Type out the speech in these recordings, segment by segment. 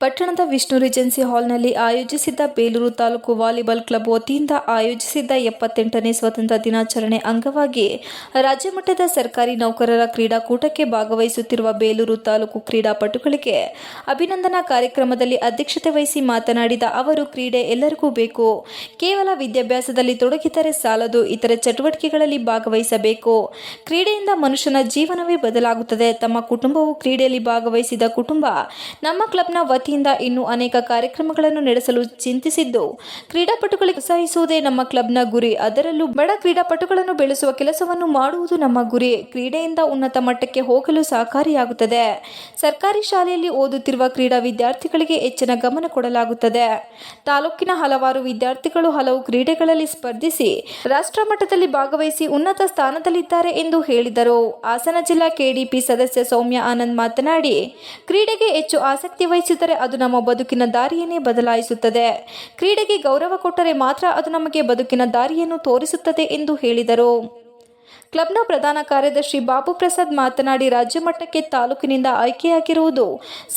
ಪಟ್ಟಣದ ವಿಷ್ಣು ರಿಜೆನ್ಸಿ ಹಾಲ್ನಲ್ಲಿ ಆಯೋಜಿಸಿದ್ದ ಬೇಲೂರು ತಾಲೂಕು ವಾಲಿಬಾಲ್ ಕ್ಲಬ್ ವತಿಯಿಂದ ಆಯೋಜಿಸಿದ್ದ ಎಪ್ಪತ್ತೆಂಟನೇ ಸ್ವಾತಂತ್ರ್ಯ ದಿನಾಚರಣೆ ಅಂಗವಾಗಿ ರಾಜ್ಯಮಟ್ಟದ ಸರ್ಕಾರಿ ನೌಕರರ ಕ್ರೀಡಾಕೂಟಕ್ಕೆ ಭಾಗವಹಿಸುತ್ತಿರುವ ಬೇಲೂರು ತಾಲೂಕು ಕ್ರೀಡಾಪಟುಗಳಿಗೆ ಅಭಿನಂದನಾ ಕಾರ್ಯಕ್ರಮದಲ್ಲಿ ಅಧ್ಯಕ್ಷತೆ ವಹಿಸಿ ಮಾತನಾಡಿದ ಅವರು, ಕ್ರೀಡೆ ಎಲ್ಲರಿಗೂ ಬೇಕು. ಕೇವಲ ವಿದ್ಯಾಭ್ಯಾಸದಲ್ಲಿ ತೊಡಗಿದರೆ ಸಾಲದು. ಇತರೆ ಚಟುವಟಿಕೆಗಳಲ್ಲಿ ಭಾಗವಹಿಸಬೇಕು. ಕ್ರೀಡೆಯಿಂದ ಮನುಷ್ಯನ ಜೀವನವೇ ಬದಲಾಗುತ್ತದೆ. ತಮ್ಮ ಕುಟುಂಬವು ಕ್ರೀಡೆಯಲ್ಲಿ ಭಾಗವಹಿಸಿದ ಕುಟುಂಬ ನಮ್ಮ ಕ್ಲಬ್ನ ವತಿಯಿಂದ ಇನ್ನೂ ಅನೇಕ ಕಾರ್ಯಕ್ರಮಗಳನ್ನು ನಡೆಸಲು ಚಿಂತಿಸಿದ್ದು, ಕ್ರೀಡಾಪಟುಗಳಿಗೆ ಪ್ರೋತ್ಸಾಹಿಸುವುದೇ ನಮ್ಮ ಕ್ಲಬ್ನ ಗುರಿ. ಅದರಲ್ಲೂ ಬಡ ಕ್ರೀಡಾಪಟುಗಳನ್ನು ಬೆಳೆಸುವ ಕೆಲಸವನ್ನು ಮಾಡುವುದು ನಮ್ಮ ಗುರಿ. ಕ್ರೀಡೆಯಿಂದ ಉನ್ನತ ಮಟ್ಟಕ್ಕೆ ಹೋಗಲು ಸಹಕಾರಿಯಾಗುತ್ತದೆ. ಸರ್ಕಾರಿ ಶಾಲೆಯಲ್ಲಿ ಓದುತ್ತಿರುವ ಕ್ರೀಡಾ ವಿದ್ಯಾರ್ಥಿಗಳಿಗೆ ಹೆಚ್ಚಿನ ಗಮನ ಕೊಡಲಾಗುತ್ತದೆ. ತಾಲೂಕಿನ ಹಲವಾರು ವಿದ್ಯಾರ್ಥಿಗಳು ಹಲವು ಕ್ರೀಡೆಗಳಲ್ಲಿ ಸ್ಪರ್ಧಿಸಿ ರಾಷ್ಟ್ರ ಮಟ್ಟದಲ್ಲಿ ಭಾಗವಹಿಸಿ ಉನ್ನತ ಸ್ಥಾನದಲ್ಲಿದ್ದಾರೆ ಎಂದು ಹೇಳಿದರು. ಹಾಸನ ಜಿಲ್ಲಾ ಕೆಡಿಪಿ ಸದಸ್ಯ ಸೌಮ್ಯ ಆನಂದ್ ಮಾತನಾಡಿ, ಕ್ರೀಡೆಗೆ ಹೆಚ್ಚು ಆಸಕ್ತಿ ವಹಿಸಿದರೆ ಅದು ನಮ್ಮ ಬದುಕಿನ ದಾರಿಯನ್ನೇ ಬದಲಾಯಿಸುತ್ತದೆ. ಕ್ರೀಡೆಗೆ ಗೌರವ ಕೊಟ್ಟರೆ ಮಾತ್ರ ಅದು ನಮಗೆ ಬದುಕಿನ ದಾರಿಯನ್ನು ತೋರಿಸುತ್ತದೆ ಎಂದು ಹೇಳಿದರು. ಕ್ಲಬ್ನ ಪ್ರಧಾನ ಕಾರ್ಯದರ್ಶಿ ಬಾಬು ಪ್ರಸಾದ್ ಮಾತನಾಡಿ ರಾಜ್ಯ ಮಟ್ಟಕ್ಕೆ ತಾಲೂಕಿನಿಂದ ಆಯ್ಕೆಯಾಗಿರುವುದು.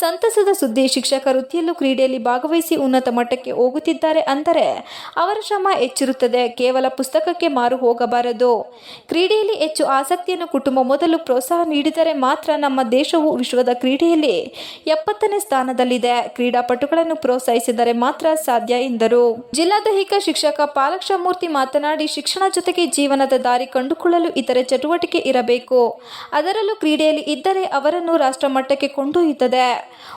ಸಂತಸದ ಸುದ್ದಿ ಶಿಕ್ಷಕ ವೃತ್ತಿಯಲ್ಲೂ ಕ್ರೀಡೆಯಲ್ಲಿ ಭಾಗವಹಿಸಿ ಉನ್ನತ ಮಟ್ಟಕ್ಕೆ ಹೋಗುತ್ತಿದ್ದಾರೆ ಅಂದರೆ ಅವರ ಶ್ರಮ ಹೆಚ್ಚಿರುತ್ತದೆ, ಕೇವಲ ಪುಸ್ತಕಕ್ಕೆ ಮಾರು ಹೋಗಬಾರದು. ಕ್ರೀಡೆಯಲ್ಲಿ ಹೆಚ್ಚು ಆಸಕ್ತಿಯನ್ನು ಕುಟುಂಬ ಮೊದಲು ಪ್ರೋತ್ಸಾಹ ನೀಡಿದರೆ ಮಾತ್ರ ನಮ್ಮ ದೇಶವು ವಿಶ್ವದ ಕ್ರೀಡೆಯಲ್ಲಿ ಎಪ್ಪತ್ತನೇ ಸ್ಥಾನದಲ್ಲಿದೆ. ಕ್ರೀಡಾಪಟುಗಳನ್ನು ಪ್ರೋತ್ಸಾಹಿಸಿದರೆ ಮಾತ್ರ ಸಾಧ್ಯ ಎಂದರು. ಜಿಲ್ಲಾ ದೈಹಿಕ ಶಿಕ್ಷಕ ಪಾಲಕ್ಷಮೂರ್ತಿ ಮಾತನಾಡಿ, ಶಿಕ್ಷಣ ಜೊತೆಗೆ ಜೀವನದ ದಾರಿ ಕಂಡುಕೊಳ್ಳಲು ಇತರೆ ಚಟುವಟಿಕೆ ಇರಬೇಕು. ಅದರಲ್ಲೂ ಕ್ರೀಡೆಯಲ್ಲಿ ಇದ್ದರೆ ಅವರನ್ನು ರಾಷ್ಟ್ರ ಮಟ್ಟಕ್ಕೆ ಕೊಂಡೊಯ್ಯುತ್ತದೆ.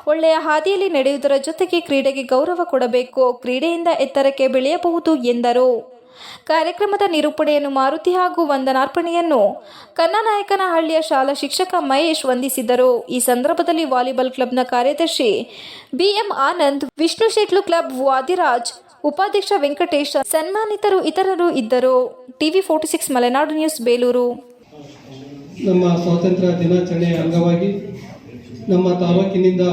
ಒಳ್ಳೆಯ ಹಾದಿಯಲ್ಲಿ ನಡೆಯುವುದರ ಜೊತೆಗೆ ಕ್ರೀಡೆಗೆ ಗೌರವ ಕೊಡಬೇಕು. ಕ್ರೀಡೆಯಿಂದ ಎತ್ತರಕ್ಕೆ ಬೆಳೆಯಬಹುದು ಎಂದರು. ಕಾರ್ಯಕ್ರಮದ ನಿರೂಪಣೆಯನ್ನು ಮಾರುತಿ ಹಾಗೂ ವಂದನಾರ್ಪಣೆಯನ್ನು ಕನ್ನನಾಯಕನಹಳ್ಳಿಯ ಶಾಲಾ ಶಿಕ್ಷಕ ಮಹೇಶ್ ವಂದಿಸಿದರು. ಈ ಸಂದರ್ಭದಲ್ಲಿ ವಾಲಿಬಾಲ್ ಕ್ಲಬ್ನ ಕಾರ್ಯದರ್ಶಿ ಬಿಎಂ ಆನಂದ್, ವಿಷ್ಣು ಶೆಟ್ಲು ಕ್ಲಬ್ ವಾದಿರಾಜ್ ಉಪಾಧ್ಯಕ್ಷ ವೆಂಕಟೇಶ್, ಸನ್ಮಾನಿತರು ಇತರರು ಇದ್ದರು. TV forty six Malenadu news, Belur. ನಮ್ಮ ಸ್ವಾತಂತ್ರ್ಯ ದಿನಾಚರಣೆಯ ಅಂಗವಾಗಿ ನಮ್ಮ ತಾಲೂಕಿನಿಂದ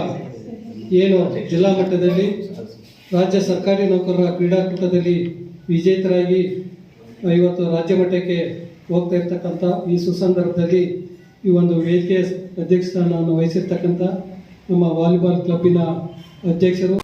ಏನು ಜಿಲ್ಲಾ ಮಟ್ಟದಲ್ಲಿ, ರಾಜ್ಯ ಸರ್ಕಾರಿ ನೌಕರರ ಕ್ರೀಡಾಕೂಟದಲ್ಲಿ ವಿಜೇತರಾಗಿ ಇವತ್ತು ರಾಜ್ಯ ಮಟ್ಟಕ್ಕೆ ಹೋಗ್ತಾ ಇರ್ತಕ್ಕಂಥ ಈ ಸುಸಂದರ್ಭದಲ್ಲಿ ಈ ಒಂದು ವೇದಿಕೆಯ ಅಧ್ಯಕ್ಷ ಸ್ಥಾನವನ್ನು ವಹಿಸಿರ್ತಕ್ಕಂಥ ನಮ್ಮ ವಾಲಿಬಾಲ್ ಕ್ಲಬ್ಬಿನ ಅಧ್ಯಕ್ಷರು